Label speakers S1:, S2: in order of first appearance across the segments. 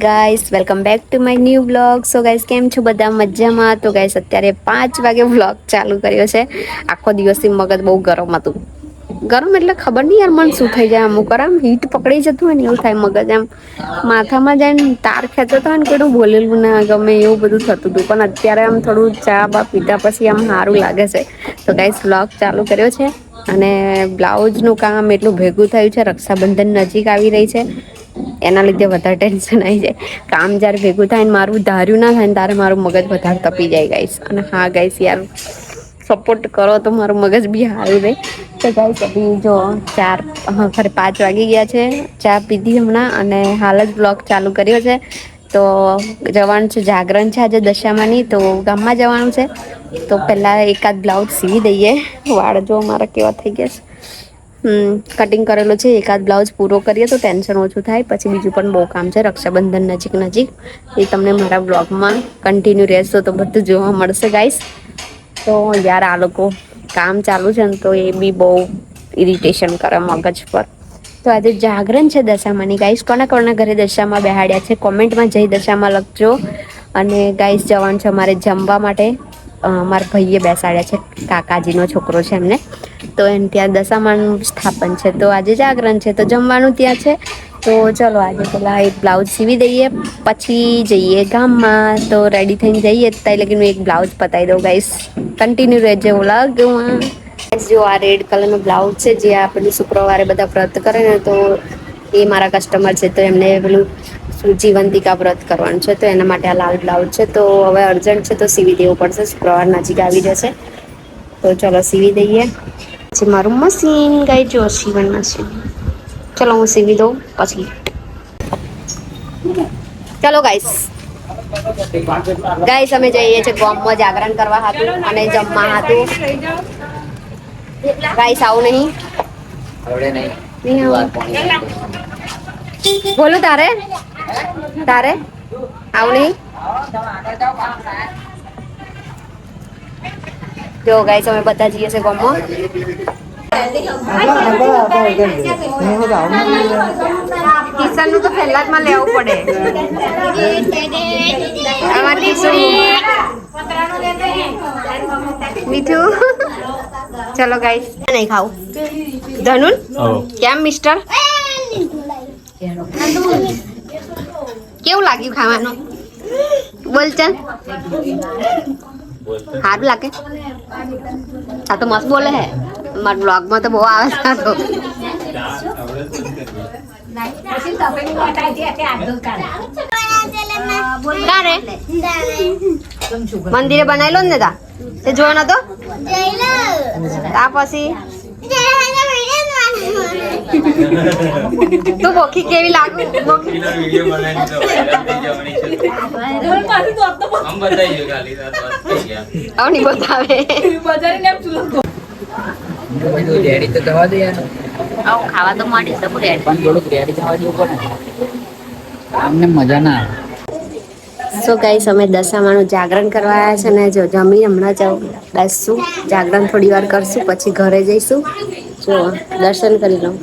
S1: Guys welcome back to my new blog so guys કેમ છો બધા? મજામાં? તો ગાઈસ અત્યારે પાંચ વાગે બ્લોગ ચાલુ કર્યો છે. આખો દિવસથી મગજ બહુ ગરમ હતું. ગરમ એટલે ખબર નહીં યાર, મન શું થઈ જાય? અમુક આમ હીટ પકડી જતું હોય ને એવું થાય મગજ. એમ માથામાં જાય ને તાર ખેંચતો હોય ને કેટલું બોલેલું ના ગમે એવું બધું થતું હતું. પણ અત્યારે આમ થોડું ચા બા પીધા પછી આમ સારું લાગે છે. તો ગાઈસ બ્લોગ ચાલુ કર્યો છે. અને બ્લાઉઝનું કામ એટલું ભેગું થયું છે. રક્ષાબંધન નજીક આવી રહી છે. એના લીધે વધારે ટેન્શન આવી જાય. કામ જ્યારે ભેગું થાય ને મારું ધાર્યું ના થાય ને ત્યારે મારું મગજ વધારે તપી જાય ગાઈસ અને હા ગાઈસ યાર સપોર્ટ કરો તો મારું મગજ બી સારું રહે. તો ગાઈશ અભી જો ચાર ખરે પાંચ વાગી ગયા છે. ચા પીધી હમણાં અને હાલ જ બ્લોગ ચાલુ કર્યો છે. તો જવાનું છે, જાગરણ છે આજે દશામાની, તો ગામમાં જવાનું છે. તો પહેલાં એકાદ બ્લાઉઝ સીવી દઈએ. વાળ જો મારા કેવા થઈ ગયા છે. કટિંગ કરેલો છે, એકાદ બ્લાઉઝ પૂરો કરીએ તો ટેન્શન ઓછું થાય. પછી બીજું પણ બહુ કામ છે, રક્ષાબંધન નજીક નજીક. એ તમને મારા બ્લોગમાં કન્ટિન્યુ રહેશો તો બધું જોવા મળશે ગાઈસ તો યાર આ લોકો કામ ચાલુ છે ને તો એ બી બહુ ઇરિટેશન કરે મગજ પર. તો આજે જાગરણ છે દશામાની ગાઈસ કોના કોના ઘરે દશામાં બેહાડ્યા છે? કોમેન્ટમાં જઈ દશામાં લખજો. અને ગાઈસ જવાનું છે અમારે જમવા માટે. મારા ભાઈએ બેસાડ્યા છે. કાકાજીનો છોકરો છે એમને. તો એને ત્યાં દશામાનું સ્થાપન છે. તો આજે જાગરણ છે. તો જમવાનું ત્યાં છે. તો ચલો આજે પેલા એક બ્લાઉઝ સીવી દઈએ. પછી જઈએ ગામમાં. તો રેડી થઈને જઈએ. ત્યાં લગીને એક બ્લાઉઝ પતાવી દઉં ગાઈસ કન્ટિન્યુ રહેજે વ્લોગમાં. જો આ રેડ કલરનો બ્લાઉઝ છે, જે આપણે શુક્રવારે બધા વ્રત કરે ને, તો એ મારા કસ્ટમર છે. તો એમને પેલું જીવંતિકા વ્રત કરવાનું છે તો એના માટે આ લાલ બ્લાઉઝ છે. તો હવે અર્જન્ટ છે તો સીવી દેવું પડશે. શુક્રવાર નજીક આવી જશે. તો ચલો સીવી દઈએ. પછી મારું મશીન ગઈ જો સીવન મશીન ચલો હું સીવી દઉં પછી. ચલો ગાઈસ ગાઈસ અમે જઈએ છીએ ગોમમાં જાગરણ કરવા હતું અને જમવા હતું ગાઈસ આવું નહીં.
S2: આવડે નહીં. પાણી.
S1: તારે. તારે? આવું નહીં જો ગાઈસ અમે બધા જઈએ છીએ ગોમમાં કિશનનું તો પહેલા જ માં લેવું પડે. આમાં કિશન મીઠું? ચલો ગાઈસ નહીં ખાવું. ધનુન? કેમ મિસ્ટર કેવું લાગ્યું ખાવાનું? બોલ ચાલ. સારું લાગે. આ તો મસ્ત બોલે હે. મારા બ્લોગમાં તો બહુ આવે છે તો. મંદિરે બનાવેલો ને તા? તે? જોયો નતો આ પછી તું બોખી કેવી લાગુ? બોખી
S2: વિડિયો બનાવી તો વાયરલ થઈ જવાની છે. આમ બતાવી દો ખાલી આ વાત થઈ ગયા.
S1: આવું નહીં બતાવે.
S2: બધું રેડી તો. થવા દે યાર
S1: આવું ખાવા તો માંડી શકું રેડ
S2: પણ થોડુંક રેડી થવા દેવું પડે અમને મજા ના આવે.
S1: સો ગાઈસ અમે દશામાનું જાગરણ કરવા આવ્યા છે ને જો જમી હમણાં જાઉં બેસશું જાગરણ થોડી વાર કરશું પછી ઘરે જઈશું. જો દર્શન કરી લઉં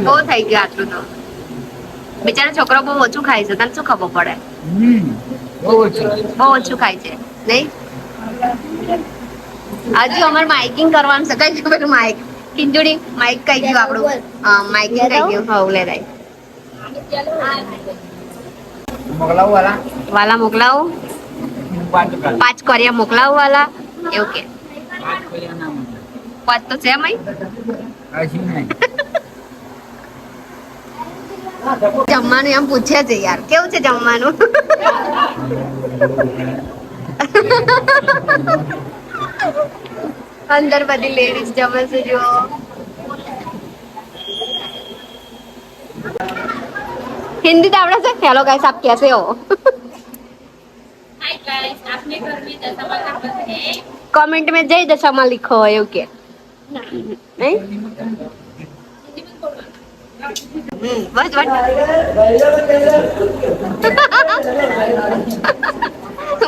S1: બહુ થઈ ગયું આટલું તો. બિચારા છોકરો બહુ ઓછું ખાય છે તને શું ખબર પડે?
S2: બહુ ઓછું
S1: ખાય છે નહીં? હજુ અમારે માઇકિંગ કરવાનું છે. કઈ પેલું માઇક કિંજુડી માઇક કઈ ગયું આપણું. હા માઇકિંગ કઈ ગયું હા લે રાઈ
S2: મોકલાવું વાલા
S1: વાલા મોકલાવું.
S2: પાંચ
S1: કોરિયા. મોકલાવું વાલા એવું કે.
S2: પાંચ
S1: તો છે મય. જમવાનું એમ પૂછે છે યાર. કેવું છે જમવાનું. અંદર બધી લેડીઝ જમે છે જો हिंदी तो आवड़ा से हेलो गाइस आप कैसे हो
S3: हाय गाइस आपने घर में दशमा का पद है
S1: कमेंट में जय दशामा लिखो है ओके नहीं
S3: हिंदी में बोलना
S1: હમ, બસ બસ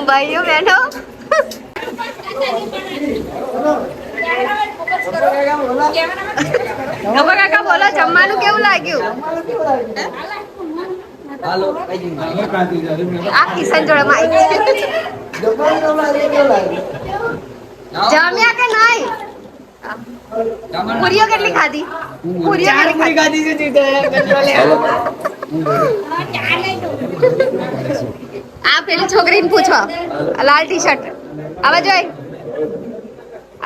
S1: ભાઈઓ બહેનો ગોપા કાકા બોલો જમવાનું કેવું લાગ્યું? આ કિશન જોડે માઈક જમ્યા કે નહીં? પૂરીઓ કેટલી ખાધી? પૂરીઓ કેટલી ખાધી આ પેલી છોકરીને પૂછો. લાલ ટી શર્ટ આવા આય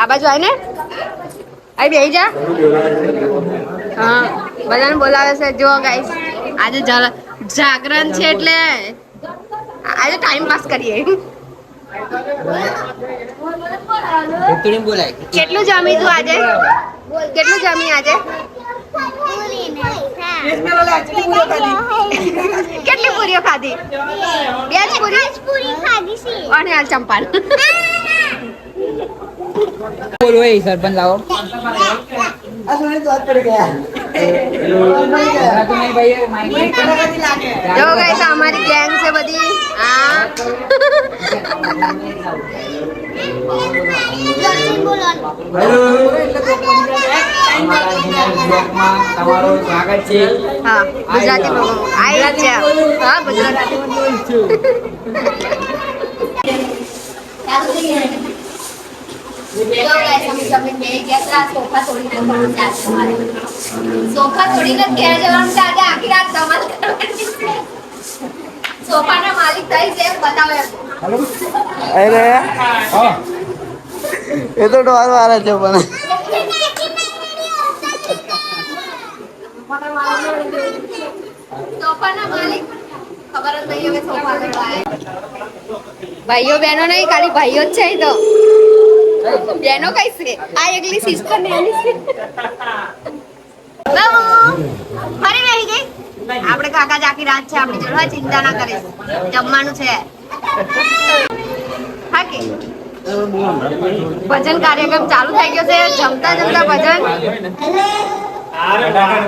S1: આ બાજુ આવીને ને. આય બેહી જા. હા બધાને બોલાવે છે. જો ગાઈસ આજે જાગરણ છે એટલે આજે ટાઈમ પાસ કરીએ. કેટલું જમી તું આજે? કેટલું જમી આજે? કેટલી પૂરીઓ ખાધી? બે. જ પૂરી અને આ ચંપાલ
S4: બોલો એ સરપંચ લાવો.
S1: જો ગાઈસ અમારી ગેંગ છે બધી. હા.
S4: તમારું સ્વાગત છે
S1: હા ગુજરાતી આઈ છે હા ગુજરાતી સોફા તોડીને ઘેર જવાનું છે આજે આખી રાત ધમાલ કરવાની સોફાના માલિક થઈ છે બતાવે
S5: અરે એ તો ડોર વાળા છે પણ.
S1: સોફાના માલિક ખબર જ નહીં હવે સોફા ભાઈઓ બહેનો નહીં ખાલી ભાઈઓ જ છે તો. બહેનો કઈ છે? આ એકલી સિસ્ટર ને એની છે બાબુ, ફરી બેસી ગઈ? આપણે કાકા જાકી રાત છે આપણી જોડે હા, ચિંતા ના કરીશ જમવાનું છે. હા કે? ભજન કાર્યક્રમ ચાલુ થઈ ગયો છે. જમતા જમતા ભજન. કાકા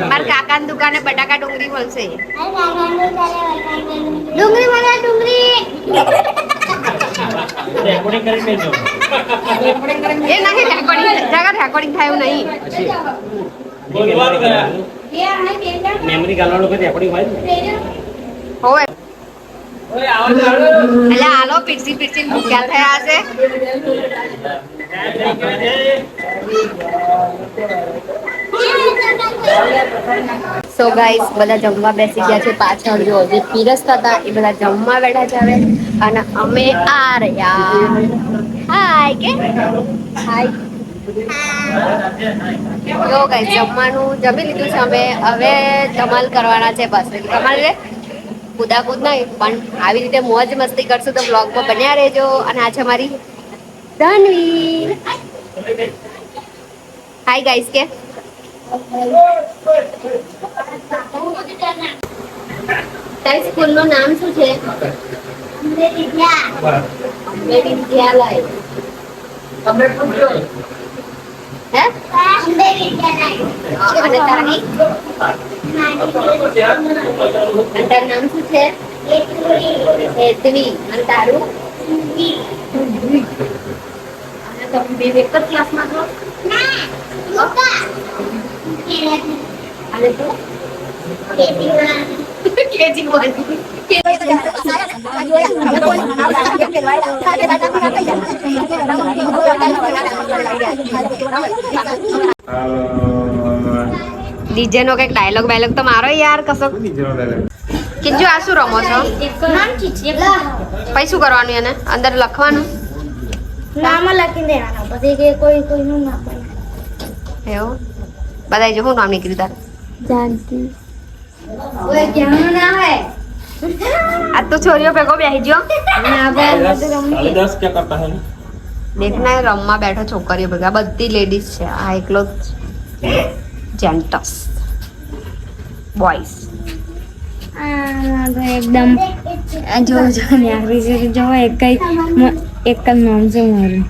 S1: મારા કાકાની દુકાને બટાકા ડુંગળી મળશે. ડુંગળી મને ડુંગળી. એ નહીં રેકોર્ડિંગ. જગા રેકોર્ડિંગ થાય એવું નહીં.
S6: મેમરી ગાલવાનો કોઈ રેકોર્ડિંગ હોય ને.
S1: હોવે. એટલે આલો પીરસી પીરસી ભૂખ્યા થયા હશે. સો ગાઈસ બધા જમવા બેસી ગયા છે પાછળ. જો જે પીરસતા હતા, એ બધા જમવા બેઠા છે હવે. અને અમે આ રહ્યા. હાય કે હાય જો ગાઈસ જમવાનું જમી લીધું છે અમે. હવે ધમાલ કરવાના છે બસ. ધમાલ રે કુદાકુદ નહીં, પણ આવી રીતે મોજ મસ્તી કરશું તો બ્લોગમાં બન્યા રહેજો. અને આજે અમારી ધનવી હાય ગાઈસ કે તારી સ્કૂલનું નામ શું છે? વિદ્યાલય. હે? તારી? અને તારું નામ શું છે? હેતવી અને તારું? તમે બે એક જ ક્લાસમાં છો? ડીજે નો કંઈક ડાયલોગ બાયલોગ તો મારો યાર કશો. કિંજુ આ શું રમો છો? પછી શું કરવાનું એને? અંદર લખવાનું?
S7: નામ લખી દેવાના પછી કે કોઈ કોઈનું નામ બનાવે
S1: એવું બધાય જો હું નામ નીકળ્યું તાર
S7: જાનકી
S1: આ તો છોરીઓ ભેગો બેહી ગયો દસ બેઠો છોકરીઓ ભેગા બધી લેડીઝ છે આ એકલો જેન્ટસ
S7: બોયઝ એકદમ જો જો ને આવી જો કઈ એક જ નામ છે મારું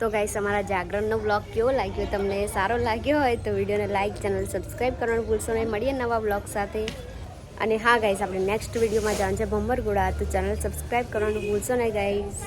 S7: તો
S1: ગાઈસ અમારા જાગરણનો બ્લોગ કેવો લાગ્યો? તમને સારો લાગ્યો હોય તો વિડીયોને લાઇક ચેનલ સબસ્ક્રાઈબ કરવાનું ભૂલશો નહીં. મળીએ નવા બ્લોગ સાથે. અને હા ગાઈસ આપણે નેક્સ્ટ વિડીયોમાં જાણ છે ભંબરગોળા તો ચેનલ સબસ્ક્રાઈબ કરવાનું ભૂલશો નહીં ગાઈસ